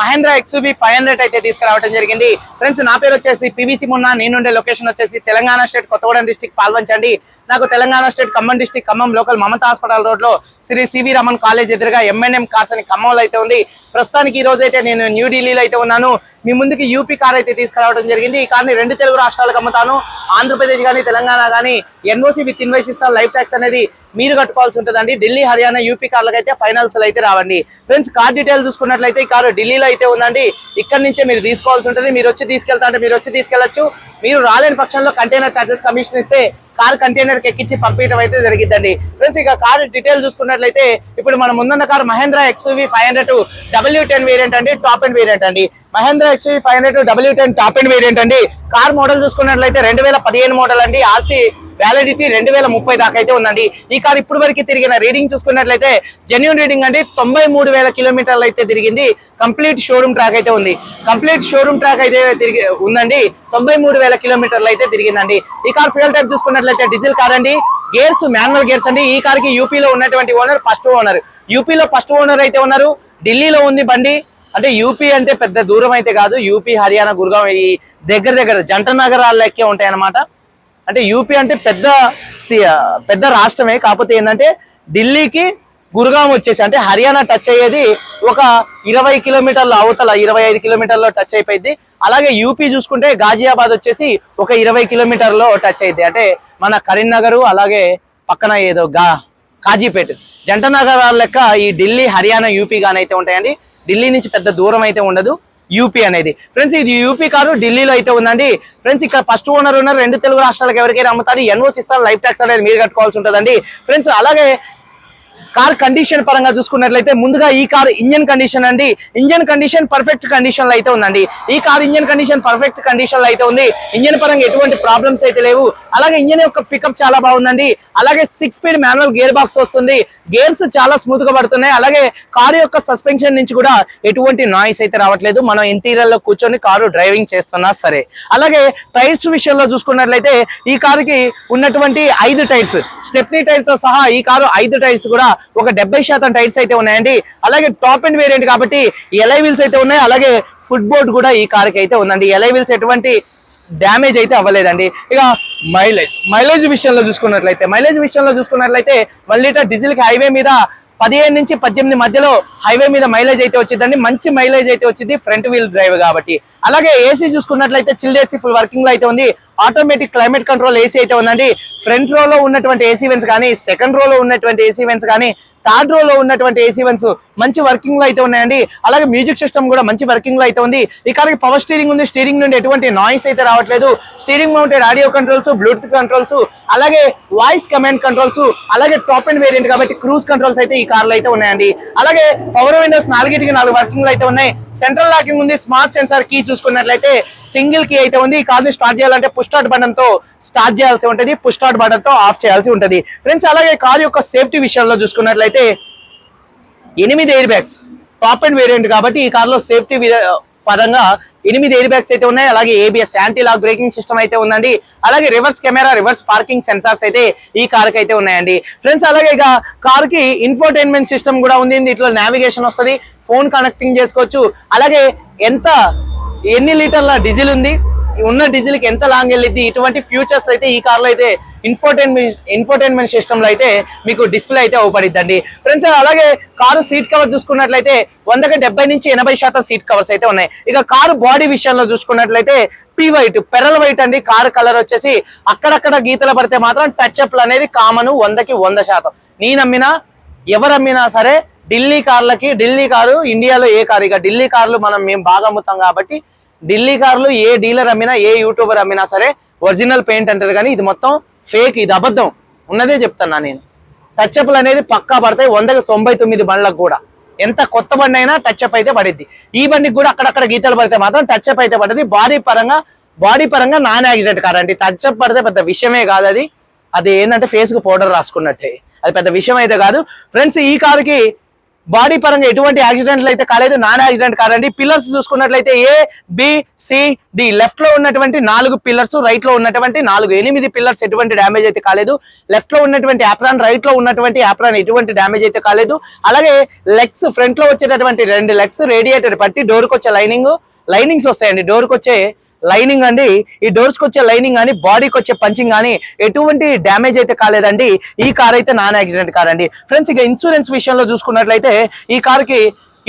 Mahindra XUV five hundred అయితే తీసుకురావడం జరిగింది. ఫ్రెండ్స్ నా పేరు వచ్చేసి పీవీసీ మున్న నేనుండే లొకేషన్ వచ్చేసి తెలంగాణ స్టేట్ కొత్తగూడెం డిస్టిక్ పాల్వంచండి. నాకు Telangana state Khammam district Khammam local Mamata hospital రోడ్లో శ్రీ సివి రమన్ కాలేజ్ ఎదురుగా ఎంఎన్ఎం కార్స్ అని ఖమ్మంలో అయితే ఉంది. ప్రస్తుతానికి ఈ రోజు అయితే నేను న్యూఢిల్లీలో అయితే ఉన్నాను. మీ ముందుకి యూపీ కార్ అయితే తీసుకురావడం జరిగింది. ఈ కార్ని రెండు తెలుగు రాష్ట్రాలకు అమ్ముతాను. ఆంధ్రప్రదేశ్ కానీ తెలంగాణ కానీ ఎన్ఓసీ విత్ ఇన్వైస్ ఇస్తాను లైఫ్ ట్యాక్స్ అనేది మీరు కట్టుకోవాల్సి ఉంటుందండి. ఢిల్లీ హర్యానా యూపీ కార్లకైతే అయితే ఫైనల్స్ అయితే రావండి. ఫ్రెండ్స్ కార్ డీటెయిల్ చూసుకున్నట్లయితే ఈ కారు ఢిల్లీలో అయితే ఉందండి. ఇక్కడ నుంచే మీరు తీసుకోవాల్సి ఉంటుంది. మీరు వచ్చి తీసుకెళ్తా అంటే మీరు వచ్చి తీసుకెళ్ళొచ్చు మీరు రాలేని పక్షంలో కంటైనర్ చార్జెస్ కమిషన్ ఇస్తే కార్ కంటైనర్కి ఎక్కించి పంపించడం అయితే జరిగిందండి ఫ్రెండ్స్ ఇక కార్ డీటెయిల్ చూసుకున్నట్లయితే ఇప్పుడు మనం ముందున్న car Mahindra XUV five hundred W ten variant అండి టాప్ అండ్ వేరియంట్ అండి. Mahindra XUV five hundred W ten top end variant అండి. కార్ మోడల్ చూసుకున్నట్లయితే రెండు వేల పదిహేను మోడల్ అండి. ఆర్సీ వ్యాలిడిటీ రెండు వేల ముప్పై దాకా అయితే ఉందండి. ఈ కార్ ఇప్పుడు వరకు తిరిగిన రీడింగ్ చూసుకున్నట్లయితే జెన్యున్ రీడింగ్ అండి. తొంభై మూడు వేల కిలోమీటర్లు అయితే తిరిగింది. కంప్లీట్ షోరూమ్ ట్రాక్ అయితే ఉంది. కంప్లీట్ షోరూమ్ ట్రాక్ అయితే తిరిగి ఉందండి. తొంభై మూడు వేల కిలోమీటర్లు అయితే తిరిగిందండి. ఈ కార్ ఫ్యూల్ టైప్ చూసుకున్నట్లయితే డీజిల్ కార్ అండి. గేర్స్ మాన్యువల్ గేర్స్ అండి. ఈ కార్కి యూపీలో ఉన్నటువంటి ఓనర్ ఫస్ట్ ఓనర్ యూపీలో ఫస్ట్ ఓనర్ అయితే ఉన్నారు. ఢిల్లీలో ఉంది బండి. అంటే యూపీ అంటే పెద్ద దూరం అయితే కాదు. యూపీ హర్యానా గురుగాం ఈ దగ్గర దగ్గర జంట నగరాల లెక్కే ఉంటాయన్నమాట. అంటే యూపీ అంటే పెద్ద సి- పెద్ద రాష్ట్రమే. కాకపోతే ఏంటంటే ఢిల్లీకి గురుగాం వచ్చేసి అంటే హర్యానా టచ్ అయ్యేది ఒక ఇరవై కిలోమీటర్ల అవతల ఇరవై ఐదు కిలోమీటర్లో టచ్ అయిపోయింది. అలాగే యూపీ చూసుకుంటే గాజియాబాద్ వచ్చేసి ఒక ఇరవై కిలోమీటర్లో టచ్ అయింది అంటే మన కరీంనగర్ అలాగే పక్కన ఏదో గా కాజీపేట్. జంట నగరాల లెక్క ఈ ఢిల్లీ హర్యానా యూపీ గానైతే ఉంటాయండి. ఢిల్లీ నుంచి పెద్ద దూరం అయితే ఉండదు. యూపీ అనేది. ఫ్రెండ్స్ ఇది యూపీ కారు ఢిల్లీలో అయితే ఉందండి. ఫ్రెండ్స్ ఇక్కడ ఫస్ట్ ఓనర్ ఉన్నారు. రెండు తెలుగు రాష్ట్రాలకు ఎవరికైనా అమ్ముతారు. ఎన్ఓసి ఇస్తారు లైఫ్ ట్యాక్స్ అనేది మీరు కట్టుకోవాల్సి ఉంటుందండి. ఫ్రెండ్స్ అలాగే కార్ కండిషన్ పరంగా చూసుకున్నట్లయితే ముందుగా ఈ కార్ ఇంజన్ కండిషన్ అండి. ఇంజన్ కండిషన్ పర్ఫెక్ట్ కండిషన్లో అయితే ఉందండి. ఈ కార్ ఇంజన్ కండిషన్ పర్ఫెక్ట్ కండిషన్లో అయితే ఉంది. ఇంజన్ పరంగా ఎటువంటి ప్రాబ్లమ్స్ అయితే లేవు. అలాగే ఇంజన్ యొక్క పికప్ చాలా బాగుందండి. అలాగే six speed manual gear box వస్తుంది. గేర్స్ చాలా స్మూత్గా పడుతున్నాయి. అలాగే కారు యొక్క సస్పెన్షన్ నుంచి కూడా ఎటువంటి నాయిస్ అయితే రావట్లేదు. మనం ఇంటీరియర్లో కూర్చొని కారు డ్రైవింగ్ చేస్తున్నా సరే. అలాగే టైర్స్ విషయంలో చూసుకున్నట్లయితే ఈ కారుకి ఉన్నటువంటి ఐదు టైర్స్ స్టెప్నీ టైర్తో సహా ఈ కారు ఐదు టైర్స్ కూడా ఒక డెబ్బై శాతం టైర్స్ అయితే ఉన్నాయండి. అలాగే టాప్ అండ్ వేరియంట్ కాబట్టి ఎలై వీల్స్ అయితే ఉన్నాయి. అలాగే ఫుట్ బోర్డ్ కూడా ఈ కార్కి అయితే ఉందండి. ఎలై వీల్స్ ఎటువంటి డ్యామేజ్ అయితే అవ్వలేదండి. ఇక మైలేజ్ మైలేజ్ విషయంలో చూసుకున్నట్లయితే మైలేజ్ విషయంలో చూసుకున్నట్లయితే వన్ లీటర్ డీజిల్కి హైవే మీద పదిహేను నుంచి పద్దెనిమిది మధ్యలో హైవే మీద మైలేజ్ అయితే వచ్చిందండి. మంచి మైలేజ్ అయితే వచ్చింది ఫ్రంట్ వీల్ డ్రైవ్ కాబట్టి. అలాగే ఏసీ చూసుకున్నట్లయితే చిల్డ్ ఏసీ ఫుల్ వర్కింగ్లో అయితే ఉంది. ఆటోమేటిక్ క్లైమేట్ కంట్రోల్ ఏసీ అయితే ఉందండి. ఫ్రంట్ రోలో ఉన్నటువంటి ఏసీ వెన్స్ కానీ సెకండ్ రోలో ఉన్నటువంటి ఏసీ వెన్స్ కానీ థర్డ్ రో లో ఉన్నటువంటి ఏసీ వన్స్ మంచి వర్కింగ్లో అయితే ఉన్నాయండి. అలాగే మ్యూజిక్ సిస్టమ్ కూడా మంచి వర్కింగ్లో అయితే ఉంది. ఈ కార్కి పవర్ స్టీరింగ్ ఉంది. స్టీరింగ్ నుండి ఎటువంటి నాయిస్ అయితే రావట్లేదు. Steering mounted audio controls Bluetooth controls అలాగే వాయిస్ కమాండ్ కంట్రోల్స్ అలాగే టాప్ అండ్ వేరియంట్ కాబట్టి క్రూజ్ కంట్రోల్స్ అయితే ఈ కార్లో అయితే ఉన్నాయండి. అలాగే పవర్ విండోస్ నాలుగిటికి నాలుగు వర్కింగ్లో అయితే ఉన్నాయి. సెంట్రల్ లాకింగ్ ఉంది. స్మార్ట్ సెన్సార్ కీ చూసుకున్నట్లయితే సింగిల్ కీ అయితే ఉంది. ఈ కార్ని స్టార్ట్ చేయాలంటే పుష్ స్టార్ట్ బటన్తో స్టార్ట్ చేయాల్సి ఉంటుంది. పుష్ స్టార్ట్ బటన్తో ఆఫ్ చేయాల్సి ఉంటుంది. ఫ్రెండ్స్ అలాగే కార్ యొక్క సేఫ్టీ విషయంలో చూసుకున్నట్లయితే ఎనిమిది air bags top end variant కాబట్టి ఈ కార్లో సేఫ్టీ పరంగా ఎనిమిది ఎయిర్ బ్యాగ్స్ అయితే ఉన్నాయి. అలాగే ABS anti lock braking system అయితే ఉందండి. అలాగే reverse camera reverse parking sensors అయితే ఈ కార్కి అయితే ఉన్నాయండి. ఫ్రెండ్స్ అలాగే ఇక కార్కి ఇన్ఫోటైన్మెంట్ సిస్టమ్ కూడా ఉంది. ఇట్లా నావిగేషన్ వస్తుంది. ఫోన్ కనెక్టింగ్ చేసుకోవచ్చు. అలాగే ఎంత ఎన్ని లీటర్ల డీజిల్ ఉంది ఉన్న డీజిల్కి ఎంత లాంగ్ వెళ్ళిద్ది ఇటువంటి ఫ్యూచర్స్ అయితే ఈ కార్లో అయితే ఇన్ఫోటైన్మెంట్ ఇన్ఫోటైన్మెంట్ సిస్టమ్లో అయితే మీకు డిస్ప్లే అయితే ఓపడిద్దండి ఫ్రెండ్స్ అలాగే కారు సీట్ కవర్ చూసుకున్నట్లయితే వందకి డెబ్బై నుంచి ఎనభై శాతం సీట్ కవర్స్ అయితే ఉన్నాయి. ఇక కారు బాడీ విషయంలో చూసుకున్నట్లయితే పీ వైట్ పెరల్ వైట్ అండి. కారు కలర్ వచ్చేసి అక్కడక్కడ గీతలు పడితే మాత్రం టచ్ అప్లు అనేది కామన్ వందకి వంద శాతం. నేను అమ్మినా ఎవరు అమ్మినా సరే ఢిల్లీ కార్లకి ఢిల్లీ కారు ఇండియాలో ఏ కారు? ఇక ఢిల్లీ కార్లు మనం మేము బాగా అమ్ముతాం కాబట్టి ఢిల్లీ కార్లు ఏ డీలర్ అమ్మినా ఏ యూట్యూబర్ అమ్మినా సరే ఒరిజినల్ పెయింట్ అంటారు కానీ ఇది మొత్తం ఫేక్ ఇది అబద్ధం. ఉన్నదే చెప్తున్నా నేను. టచ్అప్లు అనేది పక్కా పడతాయి వందకి తొంభై తొమ్మిది బండ్లకు కూడా. ఎంత కొత్త బండి అయినా టచ్అప్ అయితే పడిద్ది. ఈ బండికి కూడా అక్కడక్కడ గీతలు పడితే మాత్రం టచ్అప్ అయితే పడింది బాడీ పరంగా బాడీ పరంగా నాన్ యాక్సిడెంట్ కార్ అండి. టచ్అప్ పడితే పెద్ద విషయమే కాదు అది. అది ఏంటంటే ఫేస్కి పౌడర్ రాసుకున్నట్టే. అది పెద్ద విషయం అయితే కాదు. ఫ్రెండ్స్ ఈ కారుకి బాడీ పరంగా ఎటువంటి యాక్సిడెంట్లు అయితే కాలేదు. నాన్ యాక్సిడెంట్ కాదండి. పిల్లర్స్ చూసుకున్నట్లయితే ఏ బి సి డి లెఫ్ట్లో ఉన్నటువంటి నాలుగు పిల్లర్స్ రైట్లో ఉన్నటువంటి నాలుగు ఎనిమిది పిల్లర్స్ ఎటువంటి డ్యామేజ్ అయితే కాలేదు. లెఫ్ట్లో ఉన్నటువంటి యాప్రాన్ రైట్లో ఉన్నటువంటి యాప్రాన్ ఎటువంటి డ్యామేజ్ అయితే కాలేదు. అలాగే లెగ్స్ ఫ్రంట్లో వచ్చేటటువంటి రెండు లెగ్స్ రేడియేటర్ పట్టి డోర్కి వచ్చే లైనింగ్ లైనింగ్స్ వస్తాయండి. డోర్కి వచ్చే లైనింగ్ అండి. ఈ డోర్స్కి వచ్చే లైనింగ్ కానీ బాడీకి వచ్చే పంచింగ్ కానీ ఎటువంటి డ్యామేజ్ అయితే కాలేదండి. ఈ కార్ అయితే నాన్ యాక్సిడెంట్ కార్ అండి. ఫ్రెండ్స్ ఇక ఇన్సూరెన్స్ విషయంలో చూసుకున్నట్లయితే ఈ కార్కి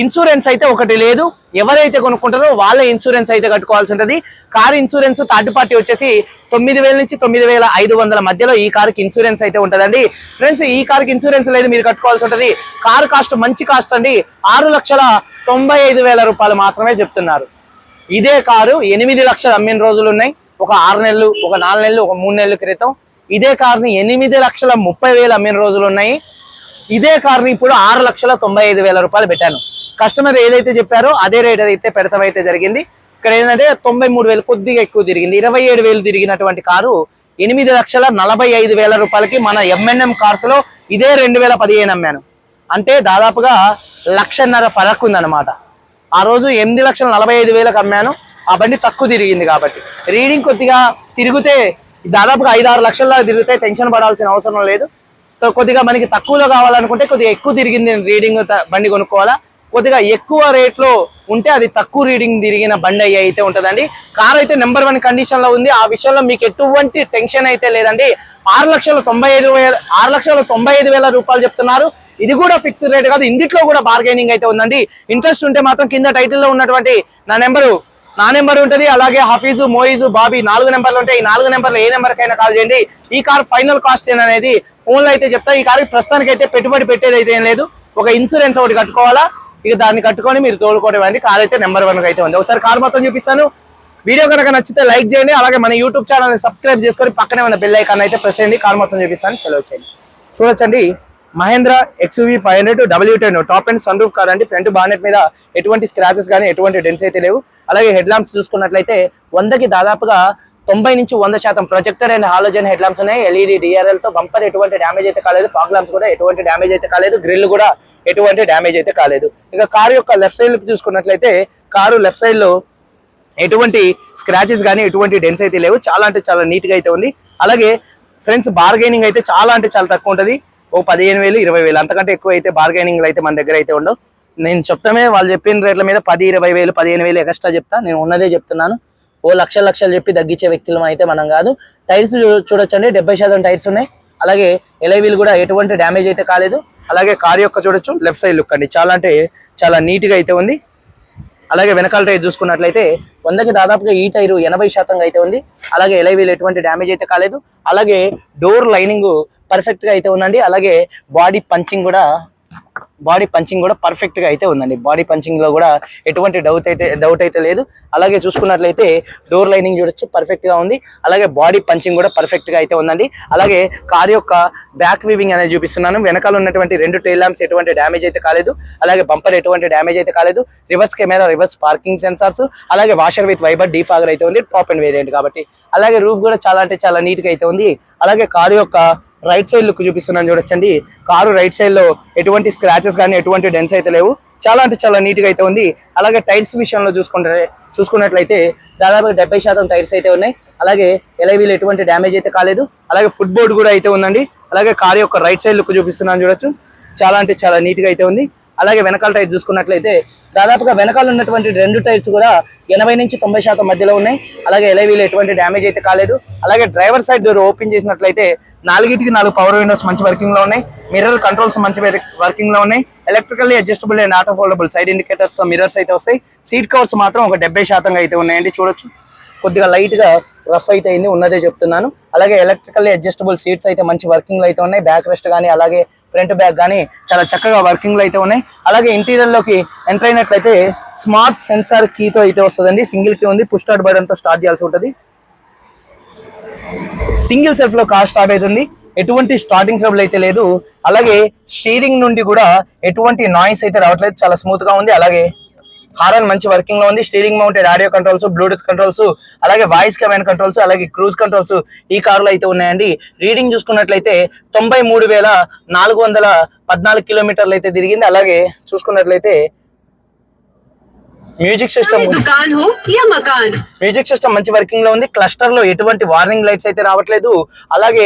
ఇన్సూరెన్స్ అయితే ఒకటి లేదు. ఎవరైతే కొనుక్కుంటారో వాళ్ళ ఇన్సూరెన్స్ అయితే కట్టుకోవాల్సి ఉంటుంది. కార్ ఇన్సూరెన్స్ థర్డ్ పార్టీ వచ్చేసి తొమ్మిది వేల నుంచి తొమ్మిది వేల ఐదు వందల మధ్యలో ఈ కార్కి ఇన్సూరెన్స్ అయితే ఉంటుందండి. ఫ్రెండ్స్ ఈ కార్కి ఇన్సూరెన్స్ లేదు మీరు కట్టుకోవాల్సి ఉంటుంది. కార్ కాస్ట్ మంచి కాస్ట్ అండి. ఆరు లక్షల తొంభై ఐదు వేల రూపాయలు మాత్రమే చెప్తున్నారు. ఇదే కారు ఎనిమిది లక్షలు అమ్మిన రోజులు ఉన్నాయి. ఒక ఆరు నెలలు ఒక నాలుగు నెలలు ఒక మూడు నెలల క్రితం ఇదే కార్ని ఎనిమిది లక్షల ముప్పై వేలు అమ్మిన రోజులు ఉన్నాయి. ఇదే కార్ని ఇప్పుడు ఆరు లక్షల తొంభై ఐదు వేల రూపాయలు పెట్టాను. కస్టమర్ ఏదైతే చెప్పారో అదే రేట్ అయితే పెడతాం అయితే జరిగింది. ఇక్కడ ఏంటంటే తొంభై మూడు వేలు కొద్దిగా ఎక్కువ తిరిగింది. ఇరవై ఏడు వేలు తిరిగినటువంటి కారు ఎనిమిది లక్షల నలభై ఐదు వేల రూపాయలకి మన ఎంఎన్ఎం కార్స్లో ఇదే రెండు వేల పదిహేను అమ్మాను. అంటే దాదాపుగా లక్షన్నర ఫరక్ ఉందన్నమాట. ఆ రోజు ఎనిమిది లక్షల నలభై ఐదు వేలకు అమ్మాను. ఆ బండి తక్కువ తిరిగింది కాబట్టి. రీడింగ్ కొద్దిగా తిరిగితే దాదాపుగా ఐదు ఆరు లక్షల దాకా తిరిగితే టెన్షన్ పడాల్సిన అవసరం లేదు. కొద్దిగా మనకి తక్కువలో కావాలనుకుంటే కొద్దిగా ఎక్కువ తిరిగింది రీడింగ్ బండి కొనుక్కోవాలా? కొద్దిగా ఎక్కువ రేట్లో ఉంటే అది తక్కువ రీడింగ్ తిరిగిన బండి అయ్యి అయితే ఉంటుందండి. కార్ అయితే నెంబర్ వన్ కండిషన్లో ఉంది. ఆ విషయంలో మీకు ఎటువంటి టెన్షన్ అయితే లేదండి. ఆరు లక్షల తొంభై ఐదు వేల ఆరు లక్షల తొంభై ఐదు వేల రూపాయలు చెప్తున్నారు. ఇది కూడా ఫిక్స్డ్ రేట్ కాదు. ఇందులో కూడా బార్గెనింగ్ అయితే ఉందండి. ఇంట్రెస్ట్ ఉంటే మాత్రం కింద టైటిల్లో ఉన్నటువంటి నా నెంబరు నా నెంబర్ ఉంటుంది. అలాగే హఫీజు మోయిజు బాబీ నాలుగు నెంబర్లు ఉంటాయి. ఈ నాలుగు నెంబర్లు ఏ నెంబర్ కైనా కాల్ చేయండి. ఈ కార్ ఫైనల్ కాస్ట్ అనేది ఫోన్లో అయితే చెప్తా. ఈ కారు ప్రస్తుతానికి అయితే పెట్టుబడి పెట్టేది అయితే ఏం లేదు. ఒక ఇన్సూరెన్స్ ఒకటి కట్టుకోవాలా? ఇక దాన్ని కట్టుకొని మీరు తోలుకోవడం అనేది కార్ అయితే నెంబర్ వన్ అయితే ఉంది. ఒకసారి కార్ మొత్తం చూపిస్తాను. వీడియో కనుక నచ్చితే లైక్ చేయండి. అలాగే మన యూట్యూబ్ ఛానల్ సబ్స్క్రైబ్ చేసుకొని పక్కనే ఉన్న బెల్ ఐకాన్ అయితే ప్రెస్ చేయండి. కార్ మొత్తం చూపిస్తాను. చలో చేయండి చూడొచ్చండి. Mahindra XUV five hundred W ten top end sun roof car అండి. ఫ్రంట్ బానెట్ మీద ఎటువంటి స్క్రాచెస్ కానీ ఎటువంటి డెన్స్ అయితే లేవు. అలాగే హెడ్ ల్యాంప్స్ చూసుకున్నట్లయితే వందకి దాదాపుగా తొంభై నుంచి వంద శాతం projector and halogen head lamps ఉన్నాయి ఎల్ఈడి డిఆర్ఎల్తో బంపర్ ఎటువంటి డ్యామేజ్ అయితే కాలేదు. ఫాగ్ ల్యాంప్స్ కూడా ఎటువంటి డ్యామేజ్ అయితే కాలేదు. గ్రిల్ కూడా ఎటువంటి డ్యామేజ్ అయితే కాలేదు. ఇక కారు యొక్క లెఫ్ట్ సైడ్ చూసుకున్నట్లయితే కారు లెఫ్ట్ సైడ్లో ఎటువంటి స్క్రాచెస్ కానీ ఎటువంటి డెన్స్ అయితే లేవు. చాలా అంటే చాలా నీట్గా అయితే ఉంది. అలాగే ఫ్రెండ్స్ బార్గెనింగ్ అయితే చాలా అంటే చాలా తక్కువ ఉంటుంది. ఓ పదిహేను వేలు ఇరవై వేలు. అంతకంటే ఎక్కువ అయితే బార్గెనింగ్ అయితే మన దగ్గర అయితే ఉండవు. నేను చెప్తామే వాళ్ళు చెప్పిన రేట్ల మీద పది ఇరవై వేలు పదిహేను వేలు ఎక్స్ట్రా చెప్తా. నేను ఉన్నదే చెప్తున్నాను. ఓ లక్ష లక్షలు చెప్పి తగ్గించే వ్యక్తులం అయితే మనం కాదు. టైర్స్ చూడొచ్చండి. డెబ్బై శాతం టైర్స్ ఉన్నాయి. అలాగే ఎలైవీలు కూడా ఎటువంటి డ్యామేజ్ అయితే కాలేదు. అలాగే కార్ యొక్క చూడొచ్చు. లెఫ్ట్ సైడ్ లుక్ అండి. చాలా అంటే చాలా నీట్గా అయితే ఉంది. అలాగే వెనకాల టైర్ చూసుకున్నట్లయితే వందకి దాదాపుగా ఈ టైరు ఎనభై శాతంగా అయితే ఉంది. అలాగే ఎలైవీలు ఎటువంటి డ్యామేజ్ అయితే కాలేదు. అలాగే డోర్ లైనింగ్ పర్ఫెక్ట్గా అయితే ఉందండి. అలాగే బాడీ పంచింగ్ కూడా బాడీ పంచింగ్ కూడా పర్ఫెక్ట్గా అయితే ఉందండి. బాడీ పంచింగ్లో కూడా ఎటువంటి డౌట్ అయితే డౌట్ అయితే లేదు. అలాగే చూసుకున్నట్లయితే డోర్ లైనింగ్ చూడొచ్చు పర్ఫెక్ట్గా ఉంది. అలాగే బాడీ పంచింగ్ కూడా పర్ఫెక్ట్గా అయితే ఉందండి. అలాగే కార్ యొక్క బ్యాక్ వీవింగ్ అనేది చూపిస్తున్నాను. వెనకాల ఉన్నటువంటి రెండు టైల్ ల్యాంప్స్ ఎటువంటి డ్యామేజ్ అయితే కాలేదు. అలాగే బంపర్ ఎటువంటి డ్యామేజ్ అయితే కాలేదు. Reverse camera reverse parking sensors అలాగే వాషర్ విత్ వైబర్ డీఫాగర్ అయితే ఉంది. టాప్ అండ్ వేరియంట్ కాబట్టి. అలాగే రూఫ్ కూడా చాలా అంటే చాలా నీట్గా అయితే ఉంది. అలాగే కారు యొక్క రైట్ సైడ్ లుక్ చూపిస్తున్నాను చూడొచ్చండి. కారు రైట్ సైడ్లో ఎటువంటి స్క్రాచెస్ కానీ ఎటువంటి డెన్స్ అయితే లేవు. చాలా అంటే చాలా నీట్గా అయితే ఉంది. అలాగే టైర్స్ విషయంలో చూసుకుంటే చూసుకున్నట్లయితే దాదాపు డెబ్బై శాతం టైర్స్ అయితే ఉన్నాయి. అలాగే ఎలవీలు ఎటువంటి డ్యామేజ్ అయితే కాలేదు. అలాగే ఫుట్ బోర్డ్ కూడా అయితే ఉందండి. అలాగే కారు యొక్క రైట్ సైడ్ లుక్ చూపిస్తున్నాను చూడొచ్చు. చాలా అంటే చాలా నీట్గా అయితే ఉంది. అలాగే వెనకాల టైర్ చూసుకున్నట్లయితే దాదాపుగా వెనకాల ఉన్నటువంటి రెండు టైర్స్ కూడా ఎనభై నుంచి తొంభై శాతం మధ్యలో ఉన్నాయి. అలాగే ఎలవీలు ఎటువంటి డ్యామేజ్ అయితే కాలేదు. అలాగే డ్రైవర్ సైడ్ డోర్ ఓపెన్ చేసినట్లయితే నాలుగిటికి నాలుగు పవర్ విండోస్ మంచి వర్కింగ్లో ఉన్నాయి. మిర్రర్ కంట్రోల్స్ మంచి వర్కింగ్లో ఉన్నాయి. Electrically adjustable and auto foldable side ఇండికేటర్స్తో mirrors అయితే వస్తాయి. సీట్ కవర్స్ మాత్రం ఒక డెబ్బై శాతంగా అయితే ఉన్నాయండి. చూడొచ్చు. కొద్దిగా లైట్గా రఫ్ అయితే అయింది. ఉన్నదే చెప్తున్నాను. అలాగే ఎలక్ట్రికల్లీ అడ్జస్టబుల్ సీట్స్ అయితే మంచి వర్కింగ్లో అయితే ఉన్నాయి. బ్యాక్ రెస్ట్ కానీ అలాగే ఫ్రంట్ బ్యాక్ కానీ చాలా చక్కగా వర్కింగ్లో అయితే ఉన్నాయి. అలాగే ఇంటీరియర్లోకి ఎంటర్ అయినట్లయితే స్మార్ట్ సెన్సార్ కీతో అయితే వస్తుందండి. సింగిల్ కీ ఉంది. పుష్ స్టార్ట్ బటన్తో స్టార్ట్ చేయాల్సి ఉంటుంది. సింగిల్ సెల్ఫ్లో కార్ స్టార్ట్ అవుతుంది. ఎటువంటి స్టార్టింగ్ ట్రబుల్ అయితే లేదు. అలాగే స్టీరింగ్ నుండి కూడా ఎటువంటి నాయిస్ అయితే రావట్లేదు. చాలా స్మూత్గా ఉంది. అలాగే హారన్ మంచి వర్కింగ్లో ఉంది. Steering mounted audio controls bluetooth controls అలాగే వాయిస్ కమాండ్ కంట్రోల్స్ అలాగే క్రూజ్ కంట్రోల్స్ ఈ కారులో అయితే ఉన్నాయండి. రీడింగ్ చూసుకున్నట్లయితే తొంభై మూడు వేల నాలుగు వందల పద్నాలుగు కిలోమీటర్లు అయితే తిరిగింది. అలాగే చూసుకున్నట్లయితే మ్యూజిక్ సిస్టమ్ మ్యూజిక్ సిస్టమ్ మంచి వర్కింగ్లో ఉంది. క్లస్టర్లో ఎటువంటి వార్నింగ్ లైట్స్ అయితే రావట్లేదు. అలాగే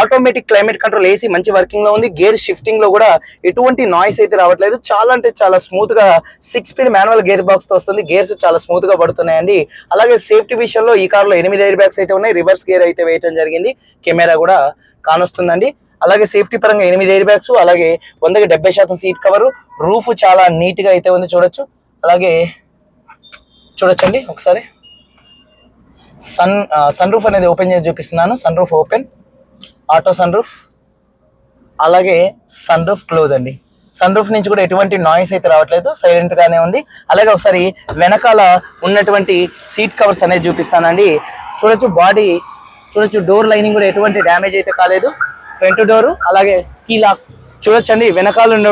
ఆటోమేటిక్ క్లైమేట్ కంట్రోల్ ఏసీ మంచి వర్కింగ్లో ఉంది. గేర్ షిఫ్టింగ్లో కూడా ఎటువంటి నాయిస్ అయితే రావట్లేదు. చాలా అంటే చాలా స్మూత్గా సిక్స్ స్పీడ్ మాన్యువల్ గేర్ బాక్స్తో వస్తుంది. గేర్స్ చాలా స్మూత్గా పడుతున్నాయండి. అలాగే సేఫ్టీ విషయంలో ఈ కార్లో ఎనిమిది ఎయిర్ బ్యాగ్స్ అయితే ఉన్నాయి. రివర్స్ గేర్ అయితే వేయటం జరిగింది. కెమెరా కూడా కానొస్తుందండి. అలాగే సేఫ్టీ పరంగా ఎనిమిది ఎయిర్ బ్యాగ్స్ అలాగే వందకి డెబ్బై శాతం సీట్ కవర్ రూఫ్ చాలా నీట్గా అయితే ఉంది చూడొచ్చు. అలాగే చూడొచ్చండి ఒకసారి. సన్ సన్ రూఫ్ అనేది ఓపెన్ చేసి చూపిస్తున్నాను. Sun roof open auto sun roof అలాగే సన్ రూఫ్ క్లోజ్ అండి. సన్ రూఫ్ నుంచి కూడా ఎటువంటి నాయిస్ అయితే రావట్లేదు సైలెంట్ గానే ఉంది. అలాగే ఒకసారి వెనకాల ఉన్నటువంటి సీట్ కవర్స్ అనేది చూపిస్తానండి. చూడొచ్చు బాడీ చూడొచ్చు డోర్ లైనింగ్ కూడా ఎటువంటి డ్యామేజ్ అయితే కాలేదు. ఫ్రంట్ డోర్ అలాగే కీ లాక్ చూడొచ్చండి వెనకాల ఉన్న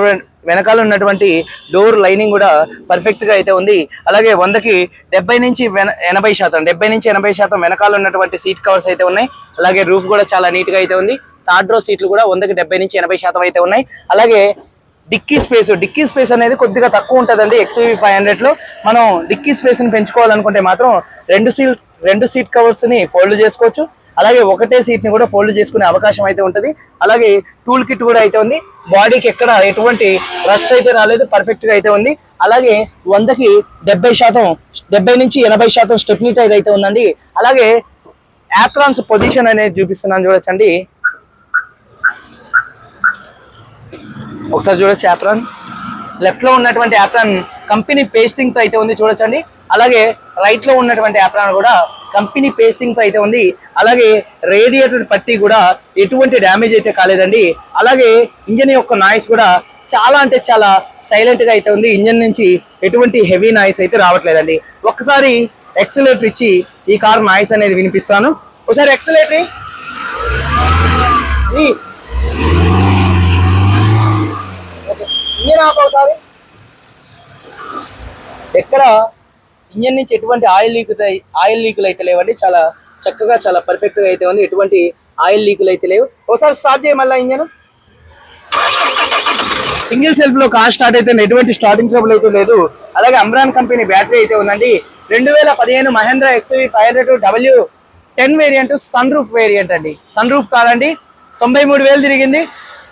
వెనకాల ఉన్నటువంటి డోర్ లైనింగ్ కూడా పర్ఫెక్ట్గా అయితే ఉంది. అలాగే వందకి డెబ్బై నుంచి వెన ఎనభై శాతం డెబ్బై నుంచి ఎనభై శాతం వెనకాల ఉన్నటువంటి సీట్ కవర్స్ అయితే ఉన్నాయి. అలాగే రూఫ్ కూడా చాలా నీట్గా అయితే ఉంది. థర్డ్ రో సీట్లు కూడా వందకి డెబ్బై నుంచి ఎనభై శాతం అయితే ఉన్నాయి. అలాగే డిక్కీ స్పేస్ డిక్కీ స్పేస్ అనేది కొద్దిగా తక్కువ ఉంటుందండి. ఎక్స్యూవీ ఫైవ్ హండ్రెడ్లో మనం డిక్కీ స్పేస్ని పెంచుకోవాలనుకుంటే మాత్రం రెండు సీట్ రెండు సీట్ కవర్స్ని ఫోల్డ్ చేసుకోవచ్చు. అలాగే ఒకటే సీట్ని కూడా ఫోల్డ్ చేసుకునే అవకాశం అయితే ఉంటుంది. అలాగే టూల్ కిట్ కూడా అయితే ఉంది. బాడీకి ఎక్కడ ఎటువంటి రస్ట్ అయితే రాలేదు పర్ఫెక్ట్గా అయితే ఉంది. అలాగే వందకి డెబ్బై శాతం డెబ్బై నుంచి ఎనభై శాతం స్టెప్నీ టైర్ అయితే ఉందండి. అలాగే యాప్రాన్స్ పొజిషన్ అనేది చూపిస్తున్నాను చూడొచ్చండి. ఒకసారి చూడొచ్చు యాప్రాన్ లెఫ్ట్లో ఉన్నటువంటి యాప్రాన్ కంపెనీ పేస్టింగ్తో అయితే ఉంది చూడొచ్చండి. అలాగే రైట్లో ఉన్నటువంటి యాప్రాన్ కూడా కంపెనీ పేస్టింగ్తో అయితే ఉంది. అలాగే రేడియేటర్ పట్టి కూడా ఎటువంటి డ్యామేజ్ అయితే కాలేదండి. అలాగే ఇంజన్ యొక్క నాయిస్ కూడా చాలా అంటే చాలా సైలెంట్గా అయితే ఉంది. ఇంజన్ నుంచి ఎటువంటి హెవీ నాయిస్ అయితే రావట్లేదండి. ఒక్కసారి ఎక్సలేటర్ ఇచ్చి ఈ కార్ నాయిస్ అనేది వినిపిస్తాను. ఒకసారి ఎక్సలేటరీ ఇంజన్ ఆఫ్ ఒకసారి ఎక్కడ ఇంజన్ నుంచి ఎటువంటి ఆయిల్ లీక్ ఆయిల్ లీకులు అయితే లేవండి. చాలా చక్కగా చాలా పర్ఫెక్ట్గా అయితే ఉంది. ఎటువంటి ఆయిల్ లీకులు అయితే లేవు. ఒకసారి స్టార్ట్ చేయ మళ్ళీ ఇంజన్. సింగిల్ సెల్ఫ్లో కార్ స్టార్ట్ అయితే ఎటువంటి స్టార్టింగ్ ట్రబుల్ అయితే లేదు. అలాగే అమ్రాన్ కంపెనీ బ్యాటరీ అయితే ఉందండి. రెండు వేల పదిహేను Mahindra XUV five hundred W ten variant sun roof variant అండి. సన్ రూఫ్ కార్ అండి. తొంభై మూడు వేలు తిరిగింది.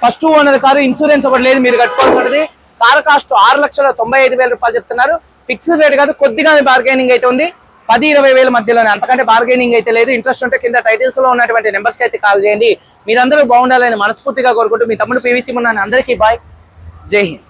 ఫస్ట్ ఓనర్ కారు ఇన్సూరెన్స్ ఒకటి లేదు. మీరు కట్టుకోవాల్సి ఉంటుంది. కార్ కాస్ట్ ఆరు లక్షల తొంభై ఐదు వేల రూపాయలు చెప్తున్నారు. ఫిక్స్డ్ రేట్ కాదు కొద్దిగా బార్గెనింగ్ అయితే ఉంది. పది ఇరవై వేల మధ్యలోనే అంతకంటే బార్గెనింగ్ అయితే లేదు. ఇంట్రెస్ట్ ఉంటే కింద టైటిల్స్లో ఉన్నటువంటి నెంబర్స్కి అయితే కాల్ చేయండి. మీరందరూ బాగుండాలని మనస్ఫూర్తిగా కోరుకుంటూ మీ తమ్ముడు పీవీసీ ఉన్నాను అందరికీ బాయ్ జై హింద్.